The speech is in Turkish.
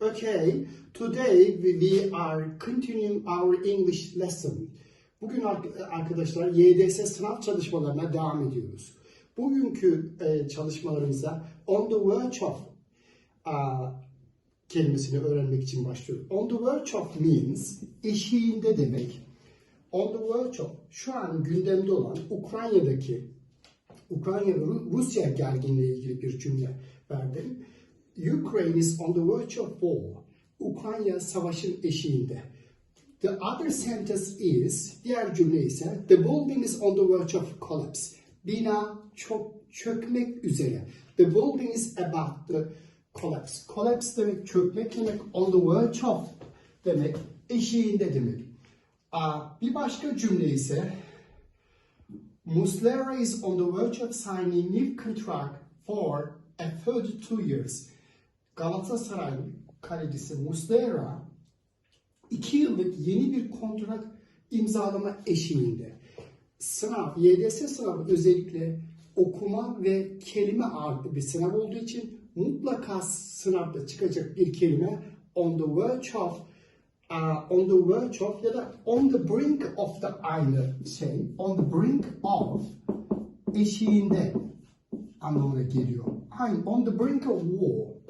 Okay, today we are continuing our English lesson. Bugün ar- arkadaşlar YDS sınav çalışmalarına devam ediyoruz. Bugünkü e, çalışmalarımıza on the verge of kelimesini öğrenmek için başlıyoruz. On the verge of means eşiğinde demek. On the verge of şu an gündemde olan Ukrayna'daki Ukrayna ve Ru- Rusya gerginliği ilgili bir cümle verdim. Ukraine is on the verge of war. Ukrayna savaşın eşiğinde. The other sentence is, diğer cümle ise, the building is on the verge of collapse. Bina çok çökmek üzere. The building is about the collapse. Collapse demek çökmek demek, on the verge of demek, eşiğinde demek. Aa, Bir başka cümle ise, Muslera is on the verge of signing new contract for a 32 years. Galatasaray kalecisi Muslera iki yıllık yeni bir kontrat imzalama eşiğinde. Sınav, YDS sınavı özellikle okuma ve kelime ağırlıklı bir sınav olduğu için mutlaka sınavda çıkacak bir kelime on the verge of uh, on the verge of ya da on the brink of da aynı şey. On the brink of eşiğinde anlamına geliyor. Aynı on the brink of war.